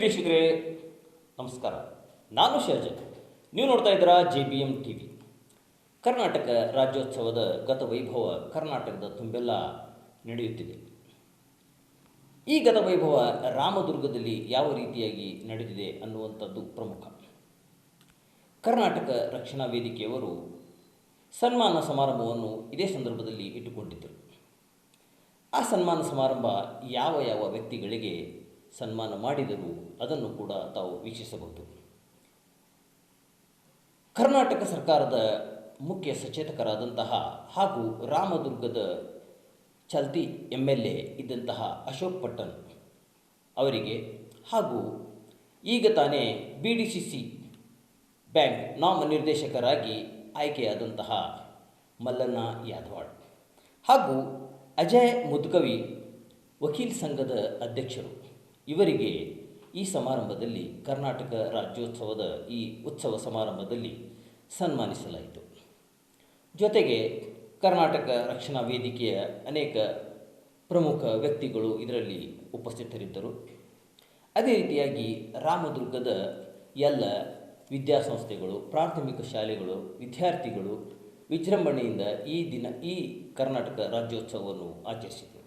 ವೀಕ್ಷಕರೇ, ನಮಸ್ಕಾರ. ನಾನು ಶರ್ಜನ್ ನೀವು ನೋಡ್ತಾ ಇದ್ದೀರಾ J B M T V Karnataka ರಾಜ್ಯೋತ್ಸವದ ಗತ ವೈಭವ ಕರ್ನಾಟಕದ ತುಂಬೆಲ್ಲ ನಡೆಯುತ್ತಿದೆ. ಈ ಗತ ವೈಭವ ರಾಮದುರ್ಗದಲ್ಲಿ ಯಾವ ರೀತಿಯಾಗಿ ನಡೆದಿದೆ ಅನ್ನುವಂಥದ್ದು ಪ್ರಮುಖ. ಕರ್ನಾಟಕ ರಕ್ಷಣಾ ವೇದಿಕೆಯವರು ಸನ್ಮಾನ ಸಮಾರಂಭವನ್ನು ಇದೇ ಸಂದರ್ಭದಲ್ಲಿ ಇಟ್ಟುಕೊಂಡಿದ್ದರು. ಆ ಸನ್ಮಾನ ಸಮಾರಂಭ ಯಾವ ಯಾವ ವ್ಯಕ್ತಿಗಳಿಗೆ ಸನ್ಮಾನ ಮಾಡಿದರು ಅದನ್ನು ಕೂಡ ತಾವು ವೀಕ್ಷಿಸಬಹುದು. ಕರ್ನಾಟಕ ಸರ್ಕಾರದ ಮುಖ್ಯ ಸಚೇತಕರಾದಂತಹ ಹಾಗೂ ರಾಮದುರ್ಗದ ಚಲ್ತಿ ಎಂ ಎಲ್ ಎ ಇದ್ದಂತಹ ಅಶೋಕ್ ಪಟ್ಟಣ್ ಅವರಿಗೆ ಹಾಗೂ ಈಗ ತಾನೇ B D C C bank ನಾಮ ನಿರ್ದೇಶಕರಾಗಿ ಆಯ್ಕೆಯಾದಂತಹ ಮಲ್ಲಣ್ಣ ಯಾದವಾಡ್ ಹಾಗೂ ಅಜಯ್ ಮುದ್ಕವಿ ವಕೀಲ್ ಸಂಘದ ಅಧ್ಯಕ್ಷರು. ಇವರಿಗೆ ಈ ಸಮಾರಂಭದಲ್ಲಿ ಕರ್ನಾಟಕ ರಾಜ್ಯೋತ್ಸವದ ಈ ಉತ್ಸವ ಸಮಾರಂಭದಲ್ಲಿ ಸನ್ಮಾನಿಸಲಾಯಿತು. ಜೊತೆಗೆ ಕರ್ನಾಟಕ ರಕ್ಷಣಾ ವೇದಿಕೆಯ ಅನೇಕ ಪ್ರಮುಖ ವ್ಯಕ್ತಿಗಳು ಇದರಲ್ಲಿ ಉಪಸ್ಥಿತರಿದ್ದರು. ಅದೇ ರೀತಿಯಾಗಿ ರಾಮದುರ್ಗದ ಎಲ್ಲ ವಿದ್ಯಾಸಂಸ್ಥೆಗಳು, ಪ್ರಾಥಮಿಕ ಶಾಲೆಗಳು, ವಿದ್ಯಾರ್ಥಿಗಳು ವಿಜೃಂಭಣೆಯಿಂದ ಈ ದಿನ ಈ ಕರ್ನಾಟಕ ರಾಜ್ಯೋತ್ಸವವನ್ನು ಆಚರಿಸಿದರು.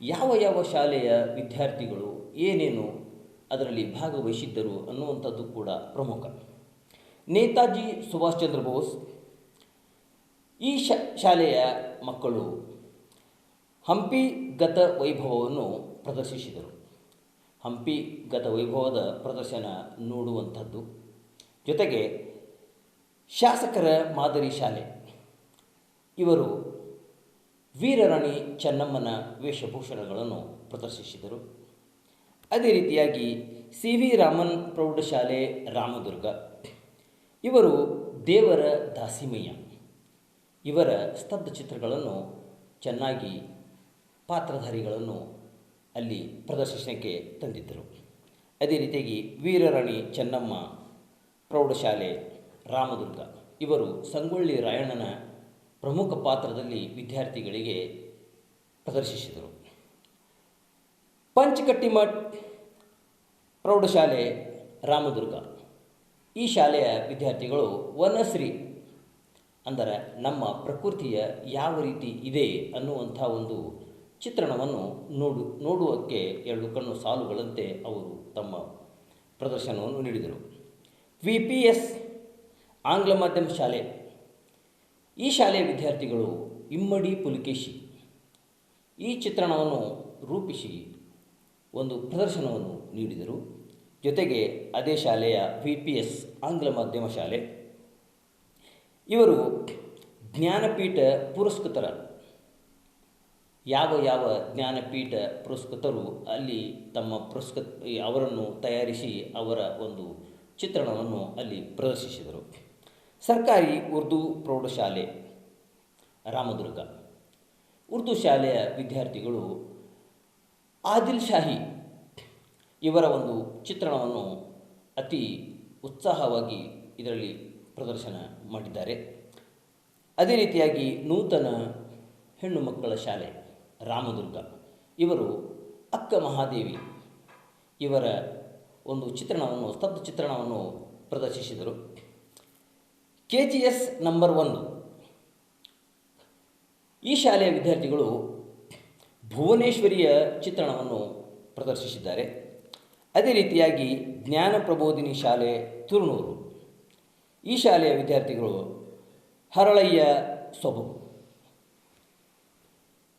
ಯಾವ ಯಾವ ಶಾಲೆಯ ವಿದ್ಯಾರ್ಥಿಗಳು ಏನೇನು ಅದರಲ್ಲಿ ಭಾಗವಹಿಸಿದ್ದರು ಅನ್ನುವಂಥದ್ದು ಕೂಡ ಪ್ರಮುಖ. ನೇತಾಜಿ ಸುಭಾಷ್ ಚಂದ್ರ ಬೋಸ್, ಈ ಶಾಲೆಯ ಮಕ್ಕಳು ಹಂಪಿ ಗತ ವೈಭವವನ್ನು ಪ್ರದರ್ಶಿಸಿದರು. ಹಂಪಿ ಗತ ವೈಭವದ ಪ್ರದರ್ಶನ ನೋಡುವಂಥದ್ದು. ಜೊತೆಗೆ ಶಾಸಕರ ಮಾದರಿ ಶಾಲೆ. ಇವರು ವೀರರಾಣಿ ಚೆನ್ನಮ್ಮನ ವೇಷಭೂಷಣಗಳನ್ನು ಪ್ರದರ್ಶಿಸಿದರು. ಅದೇ ರೀತಿಯಾಗಿ ಸಿ ವಿ ರಾಮನ್ ಪ್ರೌಢಶಾಲೆ ರಾಮದುರ್ಗ. ಇವರು ದೇವರ ದಾಸಿಮಯ್ಯ. ಇವರ ಸ್ತಬ್ಧ ಚಿತ್ರಗಳನ್ನು ಚೆನ್ನಾಗಿ ಪಾತ್ರಧಾರಿಗಳನ್ನು ಅಲ್ಲಿ ಪ್ರದರ್ಶನಕ್ಕೆ ತಂದಿದ್ದರು. ಅದೇ ರೀತಿಯಾಗಿ ವೀರರಾಣಿ ಚೆನ್ನಮ್ಮ ಪ್ರೌಢಶಾಲೆ ರಾಮದುರ್ಗ. ಇವರು ಸಂಗೊಳ್ಳಿ ರಾಯಣ್ಣನ ಪ್ರಮುಖ ಪಾತ್ರದಲ್ಲಿ ವಿದ್ಯಾರ್ಥಿಗಳಿಗೆ ಪ್ರದರ್ಶಿಸಿದರು. ಪಂಚಕಟ್ಟಿಮಠ್ ಪ್ರೌಢಶಾಲೆ ರಾಮದುರ್ಗ. ಈ ಶಾಲೆಯ ವಿದ್ಯಾರ್ಥಿಗಳು ವನಶ್ರೀ ಅಂದರೆ ನಮ್ಮ ಪ್ರಕೃತಿಯ ಯಾವ ರೀತಿ ಇದೆ ಅನ್ನುವಂಥ ಒಂದು ಚಿತ್ರಣವನ್ನು ನೋಡು, ನೋಡುವಕ್ಕೆ ಎರಡು ಕಣ್ಣು ಸಾಲುಗಳಂತೆ ಅವರು ತಮ್ಮ ಪ್ರದರ್ಶನವನ್ನು ನೀಡಿದರು. ವಿ ಪಿ ಎಸ್ ಆಂಗ್ಲ ಮಾಧ್ಯಮ ಶಾಲೆ. ಈ ಶಾಲೆಯ ವಿದ್ಯಾರ್ಥಿಗಳು ಇಮ್ಮಡಿ ಪುಲಿಕೇಶಿ. ಈ ಚಿತ್ರಣವನ್ನು ರೂಪಿಸಿ ಒಂದು ಪ್ರದರ್ಶನವನ್ನು ನೀಡಿದರು. ಜೊತೆಗೆ ಅದೇ ಶಾಲೆಯ ವಿ ಪಿ ಎಸ್ ಆಂಗ್ಲ ಮಾಧ್ಯಮ ಶಾಲೆ. ಇವರು ಜ್ಞಾನಪೀಠ ಪುರಸ್ಕೃತರ ಯಾವ ಯಾವ ಜ್ಞಾನಪೀಠ ಪುರಸ್ಕೃತರು ಅಲ್ಲಿ ತಮ್ಮ ಪುರಸ್ಕ ಅವರನ್ನು ತಯಾರಿಸಿ ಅವರ ಒಂದು ಚಿತ್ರಣವನ್ನು ಅಲ್ಲಿ ಪ್ರದರ್ಶಿಸಿದರು. ಸರ್ಕಾರಿ ಉರ್ದು ಪ್ರೌಢಶಾಲೆ ರಾಮದುರ್ಗ. ಉರ್ದು ಶಾಲೆಯ ವಿದ್ಯಾರ್ಥಿಗಳು ಆದಿಲ್ ಶಾಹಿ ಇವರ ಒಂದು ಚಿತ್ರಣವನ್ನು ಅತಿ ಉತ್ಸಾಹವಾಗಿ ಇದರಲ್ಲಿ ಪ್ರದರ್ಶನ ಮಾಡಿದ್ದಾರೆ. ಅದೇ ರೀತಿಯಾಗಿ ನೂತನ ಹೆಣ್ಣು ಮಕ್ಕಳ ಶಾಲೆ ರಾಮದುರ್ಗ. ಇವರು ಅಕ್ಕ ಮಹಾದೇವಿ ಇವರ ಒಂದು ಚಿತ್ರಣವನ್ನು, ಸ್ತಬ್ಧ ಚಿತ್ರಣವನ್ನು ಪ್ರದರ್ಶಿಸಿದರು. ಕೆ ಜಿ ಎಸ್ ನಂಬರ್ ಒಂದು. ಈ ಶಾಲೆಯ ವಿದ್ಯಾರ್ಥಿಗಳು ಭುವನೇಶ್ವರಿಯ ಚಿತ್ರಣವನ್ನು ಪ್ರದರ್ಶಿಸಿದ್ದಾರೆ. ಅದೇ ರೀತಿಯಾಗಿ ಜ್ಞಾನ ಪ್ರಬೋಧಿನಿ ಶಾಲೆ ತುರುನೂರು. ಈ ಶಾಲೆಯ ವಿದ್ಯಾರ್ಥಿಗಳು ಹರಳಯ್ಯ ಸೊಬಗು.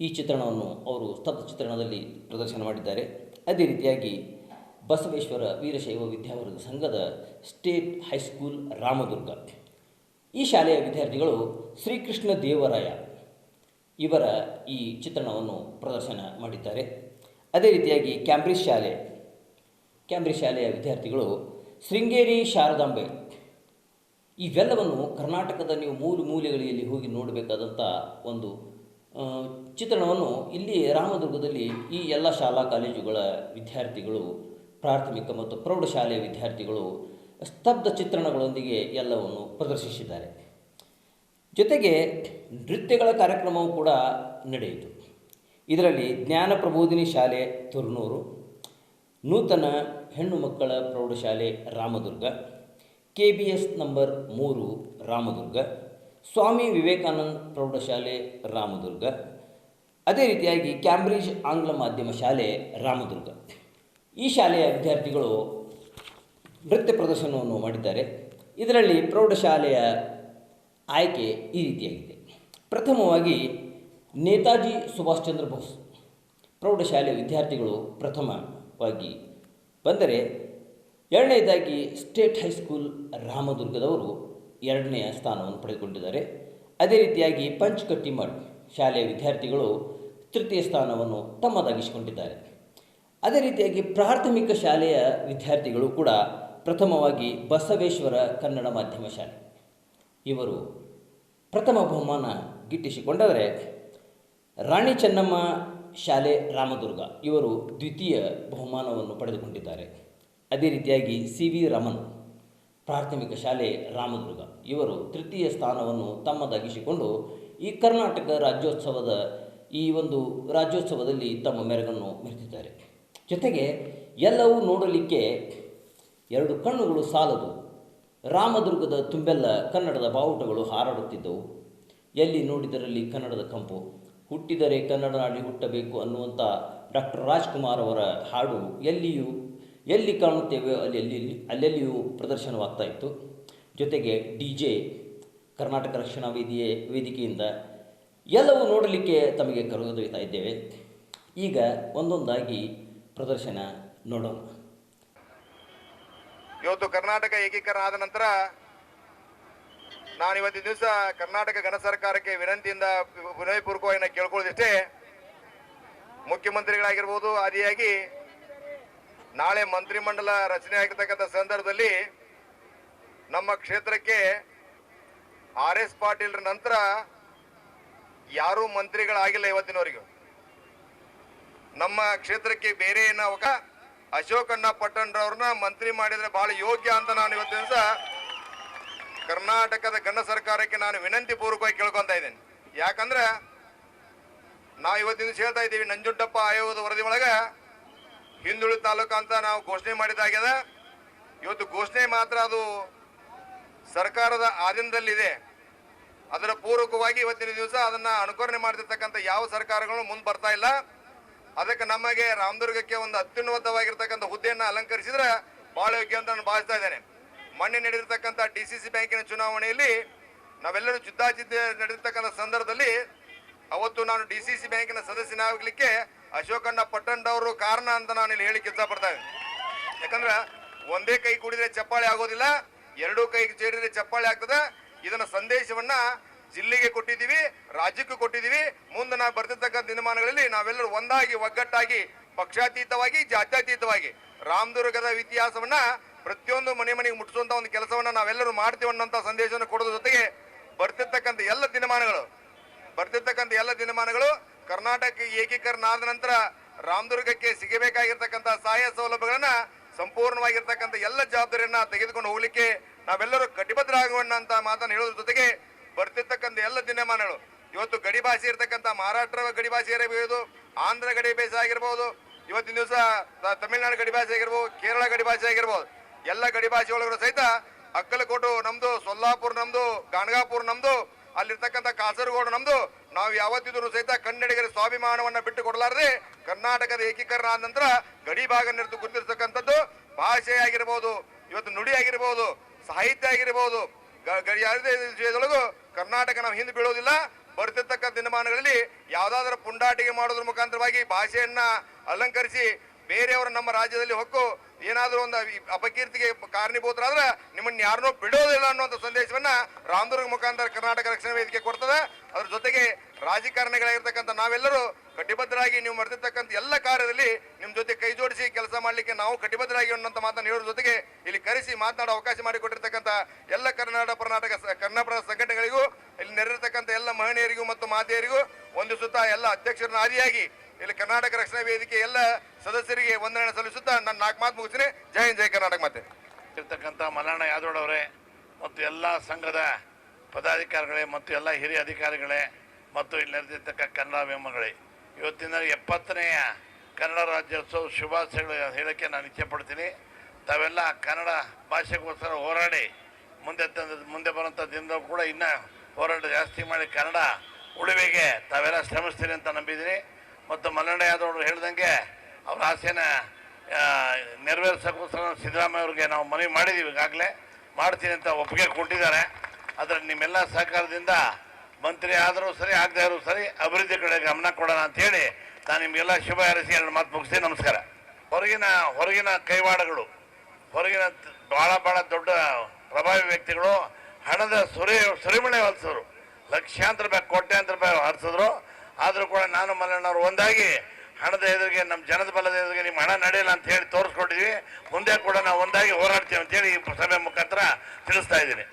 ಈ ಚಿತ್ರಣವನ್ನು ಅವರು ಸ್ತಬ್ಧ ಚಿತ್ರಣದಲ್ಲಿ ಪ್ರದರ್ಶನ ಮಾಡಿದ್ದಾರೆ. ಅದೇ ರೀತಿಯಾಗಿ ಬಸವೇಶ್ವರ ವೀರಶೈವ ವಿದ್ಯಾವರ್ಗ ಸಂಘದ ಸ್ಟೇಟ್ ಹೈಸ್ಕೂಲ್ ರಾಮದುರ್ಗ. ಈ ಶಾಲೆಯ ವಿದ್ಯಾರ್ಥಿಗಳು ಶ್ರೀಕೃಷ್ಣ ದೇವರಾಯ ಇವರ ಈ ಚಿತ್ರಣವನ್ನು ಪ್ರದರ್ಶನ ಮಾಡಿದ್ದಾರೆ. ಅದೇ ರೀತಿಯಾಗಿ ಕ್ಯಾಂಬ್ರಿಜ್ ಶಾಲೆ ಕ್ಯಾಂಬ್ರಿಜ್ ಶಾಲೆಯ ವಿದ್ಯಾರ್ಥಿಗಳು ಶೃಂಗೇರಿ ಶಾರದಾಂಬೆ, ಇವೆಲ್ಲವನ್ನು ಕರ್ನಾಟಕದ ನೀವು ಮೂಲೆ ಮೂಲೆಗಳಲ್ಲಿ ಹೋಗಿ ನೋಡಬೇಕಾದಂಥ ಒಂದು ಚಿತ್ರಣವನ್ನು ಇಲ್ಲಿ ರಾಮದುರ್ಗದಲ್ಲಿ ಈ ಎಲ್ಲ ಶಾಲಾ ಕಾಲೇಜುಗಳ ವಿದ್ಯಾರ್ಥಿಗಳು, ಪ್ರಾಥಮಿಕ ಮತ್ತು ಪ್ರೌಢಶಾಲೆಯ ವಿದ್ಯಾರ್ಥಿಗಳು ಸ್ತಬ್ಧ ಚಿತ್ರಣಗಳೊಂದಿಗೆ ಎಲ್ಲವನ್ನು ಪ್ರದರ್ಶಿಸಿದ್ದಾರೆ. ಜೊತೆಗೆ ನೃತ್ಯಗಳ ಕಾರ್ಯಕ್ರಮವೂ ಕೂಡ ನಡೆಯಿತು. ಇದರಲ್ಲಿ ಜ್ಞಾನ ಪ್ರಬೋಧಿನಿ ಶಾಲೆ ತುರ್ನೂರು, ನೂತನ ಹೆಣ್ಣು ಮಕ್ಕಳ ಪ್ರೌಢಶಾಲೆ Ramdurg K B S number ಮೂರು ರಾಮದುರ್ಗ, ಸ್ವಾಮಿ ವಿವೇಕಾನಂದ ಪ್ರೌಢಶಾಲೆ ರಾಮದುರ್ಗ, ಅದೇ ರೀತಿಯಾಗಿ ಕ್ಯಾಂಬ್ರಿಡ್ಜ್ ಆಂಗ್ಲ ಮಾಧ್ಯಮ ಶಾಲೆ ರಾಮದುರ್ಗ. ಈ ಶಾಲೆಯ ವಿದ್ಯಾರ್ಥಿಗಳು ನೃತ್ಯ ಪ್ರದರ್ಶನವನ್ನು ಮಾಡಿದ್ದಾರೆ. ಇದರಲ್ಲಿ ಪ್ರೌಢಶಾಲೆಯ ಆಯ್ಕೆ ಈ ರೀತಿಯಾಗಿದೆ. ಪ್ರಥಮವಾಗಿ ನೇತಾಜಿ ಸುಭಾಷ್ ಚಂದ್ರ ಬೋಸ್ ಪ್ರೌಢಶಾಲೆ ವಿದ್ಯಾರ್ಥಿಗಳು ಪ್ರಥಮವಾಗಿ ಬಂದರೆ ಎರಡನೇದಾಗಿ ಸ್ಟೇಟ್ ಹೈಸ್ಕೂಲ್ ರಾಮದುರ್ಗದವರು ಎರಡನೆಯ ಸ್ಥಾನವನ್ನು ಪಡೆದುಕೊಂಡಿದ್ದಾರೆ. ಅದೇ ರೀತಿಯಾಗಿ ಪಂಚಕಟ್ಟಿಮಠ್ ಶಾಲೆಯ ವಿದ್ಯಾರ್ಥಿಗಳು ತೃತೀಯ ಸ್ಥಾನವನ್ನು ತಮ್ಮದಾಗಿಸಿಕೊಂಡಿದ್ದಾರೆ. ಅದೇ ರೀತಿಯಾಗಿ ಪ್ರಾಥಮಿಕ ಶಾಲೆಯ ವಿದ್ಯಾರ್ಥಿಗಳು ಕೂಡ ಪ್ರಥಮವಾಗಿ ಬಸವೇಶ್ವರ ಕನ್ನಡ ಮಾಧ್ಯಮ ಶಾಲೆ. ಇವರು ಪ್ರಥಮ ಬಹುಮಾನ ಗಿಟ್ಟಿಸಿಕೊಂಡರೆ ರಾಣಿ ಚೆನ್ನಮ್ಮ ಶಾಲೆ ರಾಮದುರ್ಗ. ಇವರು ದ್ವಿತೀಯ ಬಹುಮಾನವನ್ನು ಪಡೆದುಕೊಂಡಿದ್ದಾರೆ. ಅದೇ ರೀತಿಯಾಗಿ ಸಿ ವಿ ರಮನ್ ಪ್ರಾಥಮಿಕ ಶಾಲೆ ರಾಮದುರ್ಗ. ಇವರು ತೃತೀಯ ಸ್ಥಾನವನ್ನು ತಮ್ಮದಾಗಿಸಿಕೊಂಡು ಈ ಕರ್ನಾಟಕ ರಾಜ್ಯೋತ್ಸವದ ಈ ಒಂದು ರಾಜ್ಯೋತ್ಸವದಲ್ಲಿ ತಮ್ಮ ಮೆರಗನ್ನು ಮೆರೆದಿದ್ದಾರೆ. ಜೊತೆಗೆ ಎಲ್ಲವೂ ನೋಡಲಿಕ್ಕೆ ಎರಡು ಕಣ್ಣುಗಳು ಸಾಲದು. ರಾಮದುರ್ಗದ ತುಂಬೆಲ್ಲ ಕನ್ನಡದ ಬಾವುಟಗಳು ಹಾರಾಡುತ್ತಿದ್ದವು. ಎಲ್ಲಿ ನೋಡಿದರಲ್ಲಿ ಕನ್ನಡದ ಕಂಪು. ಹುಟ್ಟಿದರೆ ಕನ್ನಡ ನಾಡಿ ಹುಟ್ಟಬೇಕು ಅನ್ನುವಂಥ ಡಾಕ್ಟರ್ ರಾಜ್ಕುಮಾರ್ ಅವರ ಹಾಡು ಎಲ್ಲಿಯೂ, ಎಲ್ಲಿ ಕಾಣುತ್ತೇವೆ ಅಲ್ಲಿ ಎಲ್ಲಿ ಅಲ್ಲೆಲ್ಲಿಯೂ ಪ್ರದರ್ಶನವಾಗ್ತಾ ಇತ್ತು. ಜೊತೆಗೆ ಡಿ ಜೆ ಕರ್ನಾಟಕ ರಕ್ಷಣಾ ವೇದಿಕೆ ವೇದಿಕೆಯಿಂದ ಎಲ್ಲವೂ ನೋಡಲಿಕ್ಕೆ ತಮಗೆ ಕರೆದೊಯ್ತಾ ಇದ್ದೇವೆ. ಈಗ ಒಂದೊಂದಾಗಿ ಪ್ರದರ್ಶನ ನೋಡೋಣ. ಇವತ್ತು ಕರ್ನಾಟಕ ಏಕೀಕರಣ ಆದ ನಂತರ ನಾನು ಇವತ್ತಿನ ದಿವಸ ಕರ್ನಾಟಕ ಗಣ ಸರ್ಕಾರಕ್ಕೆ ವಿನಂತಿಯಿಂದ ವಿನಯಪೂರ್ವಕವಾಗಿ ಕೇಳ್ಕೊಳ್ಳೋದಿಷ್ಟೇ. ಮುಖ್ಯಮಂತ್ರಿಗಳಾಗಿರ್ಬೋದು, ಆದಿಯಾಗಿ ನಾಳೆ ಮಂತ್ರಿಮಂಡಲ ರಚನೆ ಆಗಿರ್ತಕ್ಕಂಥ ಸಂದರ್ಭದಲ್ಲಿ ನಮ್ಮ ಕ್ಷೇತ್ರಕ್ಕೆ ಆರ್ ಎಸ್ ಪಾಟೀಲ್ರ ನಂತರ ಯಾರೂ ಮಂತ್ರಿಗಳಾಗಿಲ್ಲ ಇವತ್ತಿನವರೆಗೂ. ನಮ್ಮ ಕ್ಷೇತ್ರಕ್ಕೆ ಬೇರೆ ಏನೋ ಅವಕ ಅಶೋಕಣ್ಣ ಪಟ್ಟಣ್ರವ್ರನ್ನ ಮಂತ್ರಿ ಮಾಡಿದ್ರೆ ಬಹಳ ಯೋಗ್ಯ ಅಂತ ನಾನು ಇವತ್ತಿನ ದಿವಸ ಕರ್ನಾಟಕದ ಗಣ ಸರ್ಕಾರಕ್ಕೆ ನಾನು ವಿನಂತಿ ಪೂರ್ವಕವಾಗಿ ಕೇಳ್ಕೊಂತ ಇದ್ದೀನಿ. ಯಾಕಂದ್ರೆ ನಾವು ಇವತ್ತಿನ ದಿವಸ ಹೇಳ್ತಾ ಇದ್ದೀವಿ ನಂಜುಂಡಪ್ಪ ಆಯೋಗದ ವರದಿ ಒಳಗೆ ಹಿಂದುಳಿದ ತಾಲೂಕು ಅಂತ ನಾವು ಘೋಷಣೆ ಮಾಡಿದಾಗ್ಯದ ಇವತ್ತು ಘೋಷಣೆ ಮಾತ್ರ ಅದು ಸರ್ಕಾರದ ಆಧೀನದಲ್ಲಿದೆ. ಅದರ ಪೂರ್ವಕವಾಗಿ ಇವತ್ತಿನ ದಿವಸ ಅದನ್ನ ಅನುಕರಣೆ ಮಾಡ್ತಿರ್ತಕ್ಕಂಥ ಯಾವ ಸರ್ಕಾರಗಳು ಮುಂದೆ ಬರ್ತಾ ಇಲ್ಲ. ಅದಕ್ಕೆ ನಮಗೆ ರಾಮದುರ್ಗಕ್ಕೆ ಒಂದು ಅತ್ಯುನ್ನತವಾಗಿರ್ತಕ್ಕಂಥ ಹುದ್ದೆಯನ್ನು ಅಲಂಕರಿಸಿದ್ರೆ ಬಹಳ ಯೋಗ್ಯ ಅಂತ ನಾನು ಭಾವಿಸ್ತಾ ಇದ್ದೇನೆ. ಮೊನ್ನೆ ನಡೆದಿರ್ತಕ್ಕಂಥ ಡಿ ಸಿ ಸಿ ಬ್ಯಾಂಕಿನ ಚುನಾವಣೆಯಲ್ಲಿ ನಾವೆಲ್ಲರೂ ಚಿದ್ದಾಚಿದ್ದ ನಡೆದಿರ್ತಕ್ಕಂಥ ಸಂದರ್ಭದಲ್ಲಿ ಅವತ್ತು ನಾನು ಡಿ ಸಿ ಸಿ ಬ್ಯಾಂಕಿನ ಸದಸ್ಯನಾಗಲಿಕ್ಕೆ ಅಶೋಕಣ್ಣ ಪಟ್ಟಣ್ಣ ಅವರು ಕಾರಣ ಅಂತ ನಾನು ಇಲ್ಲಿ ಕೆಲಸ ಪಡ್ತಾ ಇದ್ದೀನಿ. ಯಾಕಂದ್ರೆ ಒಂದೇ ಕೈ ಕೂಡಿದ್ರೆ ಚಪ್ಪಾಳೆ ಆಗೋದಿಲ್ಲ, ಎರಡೂ ಕೈ ಸೇರಿದ್ರೆ ಚಪ್ಪಾಳೆ ಆಗ್ತದೆ. ಇದನ್ನ ಸಂದೇಶವನ್ನ ಜಿಲ್ಲೆಗೆ ಕೊಟ್ಟಿದ್ದೀವಿ, ರಾಜ್ಯಕ್ಕೂ ಕೊಟ್ಟಿದ್ದೀವಿ. ಮುಂದೆ ನಾವು ಬರ್ತಿರ್ತಕ್ಕಂಥ ದಿನಮಾನಗಳಲ್ಲಿ ನಾವೆಲ್ಲರೂ ಒಂದಾಗಿ, ಒಗ್ಗಟ್ಟಾಗಿ, ಪಕ್ಷಾತೀತವಾಗಿ, ಜಾತ್ಯತೀತವಾಗಿ ರಾಮದುರ್ಗದ ಇತಿಹಾಸವನ್ನ ಪ್ರತಿಯೊಂದು ಮನೆ ಮನೆಗೆ ಮುಟ್ಟಿಸುವಂತ ಒಂದು ಕೆಲಸವನ್ನ ನಾವೆಲ್ಲರೂ ಮಾಡ್ತೀವಿ ಅನ್ನೋಂಥ ಸಂದೇಶವನ್ನು ಕೊಡೋದ್ರ ಜೊತೆಗೆ ಬರ್ತಿರ್ತಕ್ಕಂಥ ಎಲ್ಲ ದಿನಮಾನಗಳು, ಬರ್ತಿರ್ತಕ್ಕಂಥ ಎಲ್ಲ ದಿನಮಾನಗಳು ಕರ್ನಾಟಕ ಏಕೀಕರಣ ಆದ ನಂತರ ರಾಮದುರ್ಗಕ್ಕೆ ಸಿಗಬೇಕಾಗಿರ್ತಕ್ಕಂಥ ಸಹಾಯ ಸೌಲಭ್ಯಗಳನ್ನ ಸಂಪೂರ್ಣವಾಗಿರ್ತಕ್ಕಂಥ ಎಲ್ಲ ಜವಾಬ್ದಾರಿಯನ್ನ ತೆಗೆದುಕೊಂಡು ಹೋಗ್ಲಿಕ್ಕೆ ನಾವೆಲ್ಲರೂ ಕಟಿಬದ್ಧರಾಗುವಣ್ಣ ಅಂತ ಮಾತನ್ನು ಹೇಳೋದ್ರ ಜೊತೆಗೆ ಬರ್ತಿರ್ತಕ್ಕಂಥ ಎಲ್ಲ ದಿನಮಾನಗಳು. ಇವತ್ತು ಗಡಿ ಭಾಷೆ ಇರತಕ್ಕಂಥ ಮಹಾರಾಷ್ಟ್ರ ಗಡಿ ಭಾಷೆ ಇರಬಹುದು, ಆಂಧ್ರ ಗಡಿ ಭಾಷೆ ಆಗಿರ್ಬೋದು, ಇವತ್ತಿನ ದಿವಸ ತಮಿಳುನಾಡು ಗಡಿ ಭಾಷೆ ಆಗಿರ್ಬೋದು, ಕೇರಳ ಗಡಿ ಭಾಷೆ ಆಗಿರ್ಬೋದು. ಎಲ್ಲ ಗಡಿ ಭಾಷೆ ಒಳಗಡೆ ಸಹಿತ ಅಕ್ಕಲಕೋಟು ನಮ್ದು, ಸೊಲ್ಲಾಪುರ್ ನಮ್ದು, ಗಾಣಗಾಪುರ್ ನಮ್ದು, ಅಲ್ಲಿರ್ತಕ್ಕಂಥ ಕಾಸರಗೋಡು ನಮ್ದು, ನಾವು ಯಾವತ್ತಿದ್ರು ಸಹಿತ ಕನ್ನಡಿಗರ ಸ್ವಾಭಿಮಾನವನ್ನ ಬಿಟ್ಟು ಕೊಡಲಾರದೆ ಕರ್ನಾಟಕದ ಏಕೀಕರಣ ಆದ ನಂತರ ಗಡಿ ಭಾಗ ನಿರ್ತು ಗುರುತಿರ್ತಕ್ಕಂಥದ್ದು ಭಾಷೆ ಆಗಿರ್ಬೋದು, ಇವತ್ತು ನುಡಿ ಆಗಿರ್ಬೋದು, ಸಾಹಿತ್ಯ ಆಗಿರ್ಬೋದು ಕರ್ನಾಟಕ ನಾವು ಹಿಂದೆ ಬೀಳೋದಿಲ್ಲ ಬರ್ತಿರ್ತಕ್ಕ ದಿನಮಾನಗಳಲ್ಲಿ ಯಾವುದಾದ್ರೂ ಪುಂಡಾಟಿಕೆ ಮಾಡೋದ್ರ ಮುಖಾಂತರವಾಗಿ ಭಾಷೆಯನ್ನ ಅಲಂಕರಿಸಿ ಬೇರೆಯವರು ನಮ್ಮ ರಾಜ್ಯದಲ್ಲಿ ಹೊಕ್ಕು, ಏನಾದರೂ ಒಂದು ಅಪಕೀರ್ತಿಗೆ ಕಾರಣೀಭೂತರಾದ್ರೆ ನಿಮ್ಮನ್ನ ಯಾರನ್ನೂ ಬಿಡೋದಿಲ್ಲ ಅನ್ನುವಂಥ ಸಂದೇಶವನ್ನ ರಾಮದುರ್ಗ ಮುಖಾಂತರ ಕರ್ನಾಟಕ ರಕ್ಷಣಾ ವೇದಿಕೆ ಕೊಡ್ತದೆ. ಅದ್ರ ಜೊತೆಗೆ ರಾಜಕಾರಣಿಗಳಾಗಿರ್ತಕ್ಕಂಥ ನಾವೆಲ್ಲರೂ ಕಟಿಬದ್ಧರಾಗಿ ನೀವು ಮರೆತಿರ್ತಕ್ಕಂಥ ಎಲ್ಲ ಕಾರ್ಯದಲ್ಲಿ ನಿಮ್ಮ ಜೊತೆ ಕೈ ಜೋಡಿಸಿ ಕೆಲಸ ಮಾಡಲಿಕ್ಕೆ ನಾವು ಕಟಿಬದ್ಧರಾಗಿ ಅನ್ನೋಂಥ ಮಾತನ್ನು ಹೇಳೋದ್ರ ಜೊತೆಗೆ ಇಲ್ಲಿ ಕರೆಸಿ ಮಾತನಾಡೋ ಅವಕಾಶ ಮಾಡಿಕೊಟ್ಟಿರ್ತಕ್ಕಂಥ ಎಲ್ಲ ಕರ್ನಾಟಕ ಕರ್ನಾಟಕ ಕನ್ನಡ ಸಂಘಟನೆಗಳಿಗೂ, ಇಲ್ಲಿ ನೆರೆದಿರ್ತಕ್ಕಂಥ ಎಲ್ಲ ಮಹಿಳೆಯರಿಗೂ ಮತ್ತು ಮಾತೆಯರಿಗೂ ಒಂದು ಸುತ್ತ ಎಲ್ಲ ಅಧ್ಯಕ್ಷರನ್ನು ಆದಿಯಾಗಿ ಇಲ್ಲಿ ಕರ್ನಾಟಕ ರಕ್ಷಣಾ ವೇದಿಕೆ ಎಲ್ಲ ಸದಸ್ಯರಿಗೆ ವಂದನೆ ಸಲ್ಲಿಸುತ್ತಾ ನನ್ನ ನಾಲ್ಕು ಮಾತು ಮುಗಿಸ್ತೀನಿ. ಜೈ ಜೈ ಕರ್ನಾಟಕ ಮತ್ತೆ ಇರ್ತಕ್ಕಂಥ ಮಲ್ಲಣ್ಣ ಯಾದವ್ ಅವರೇ ಮತ್ತು ಎಲ್ಲ ಸಂಘದ ಪದಾಧಿಕಾರಿಗಳೇ ಮತ್ತು ಎಲ್ಲ ಹಿರಿಯ ಅಧಿಕಾರಿಗಳೇ ಮತ್ತು ಇಲ್ಲಿ ನೆರೆದಿರ್ತಕ್ಕ ಕನ್ನಡ ಇವತ್ತಿನ ಎಪ್ಪತ್ತನೆಯ ಕನ್ನಡ ರಾಜ್ಯೋತ್ಸವ ಶುಭಾಶಯಗಳು ಹೇಳೋಕ್ಕೆ ನಾನು ಇಚ್ಛೆಪಡ್ತೀನಿ ತಾವೆಲ್ಲ ಕನ್ನಡ ಭಾಷೆಗೋಸ್ಕರ ಹೋರಾಡಿ, ಮುಂದೆ ತಂದ, ಮುಂದೆ ಬರುವಂಥ ದಿನದಲ್ಲೂ ಕೂಡ ಇನ್ನೂ ಹೋರಾಟ ಜಾಸ್ತಿ ಮಾಡಿ ಕನ್ನಡ ಉಳಿವಿಗೆ ತಾವೆಲ್ಲ ಶ್ರಮಿಸ್ತೀರಿ ಅಂತ ನಂಬಿದ್ದೀನಿ. ಮತ್ತು ಮಲ್ಲಣ್ಣ ಯಾದವ್ ಅವರು ಹೇಳ್ದಂಗೆ ಅವ್ರ ಆಸೆನ ನೆರವೇರಿಸೋಕ್ಕೋಸ್ಕರ ಸಿದ್ದರಾಮಯ್ಯ ಅವ್ರಿಗೆ ನಾವು ಮನವಿ ಮಾಡಿದ್ದೀವಿ ಈಗಾಗಲೇ. ಮಾಡ್ತೀನಿ ಅಂತ ಒಪ್ಪಿಗೆ ಕೊಟ್ಟಿದ್ದಾರೆ. ಆದರೆ ನಿಮ್ಮೆಲ್ಲ ಸಹಕಾರದಿಂದ ಮಂತ್ರಿ ಆದರೂ ಸರಿ, ಆಗದೆ ಆದರೂ ಸರಿ, ಅಭಿವೃದ್ಧಿ ಕಡೆ ಗಮನ ಕೊಡೋಣ ಅಂತೇಳಿ ನಾನು ನಿಮಗೆಲ್ಲ ಶುಭ ಹಾರೈಸಿ ಎರಡು ಮಾತು ಮುಗಿಸಿ ನಮಸ್ಕಾರ. ಹೊರಗಿನ ಹೊರಗಿನ ಕೈವಾಡಗಳು, ಹೊರಗಿನ ಭಾಳ ಬಹಳ ದೊಡ್ಡ ಪ್ರಭಾವಿ ವ್ಯಕ್ತಿಗಳು, ಹಣದ ಸುರಿ ಸುರಿಮಣೆ ಹೊಲಿಸಿದ್ರು ಲಕ್ಷಾಂತರ ರೂಪಾಯಿ, ಕೋಟ್ಯಾಂತರ ರೂಪಾಯಿ ಹರಿಸಿದ್ರು. ಆದರೂ ಕೂಡ ನಾನು ಮಲ್ಲಣ್ಣವ್ರು ಒಂದಾಗಿ ಹಣದ ಎದುರಿಗೆ, ನಮ್ಮ ಜನದ ಬಲದ ಎದುರಿಗೆ ನಿಮ್ಮ ಹಣ ನಡೆಯಲ್ಲ ಅಂತ ಹೇಳಿ ತೋರಿಸ್ಕೊಟ್ಟಿದ್ವಿ ಮುಂದೆ ಕೂಡ ನಾವು ಒಂದಾಗಿ ಹೋರಾಡ್ತೀವಿ ಅಂತೇಳಿ ಈ ಸಭೆ ಮುಖಾಂತರ ತಿಳಿಸ್ತಾ ಇದ್ದೀನಿ.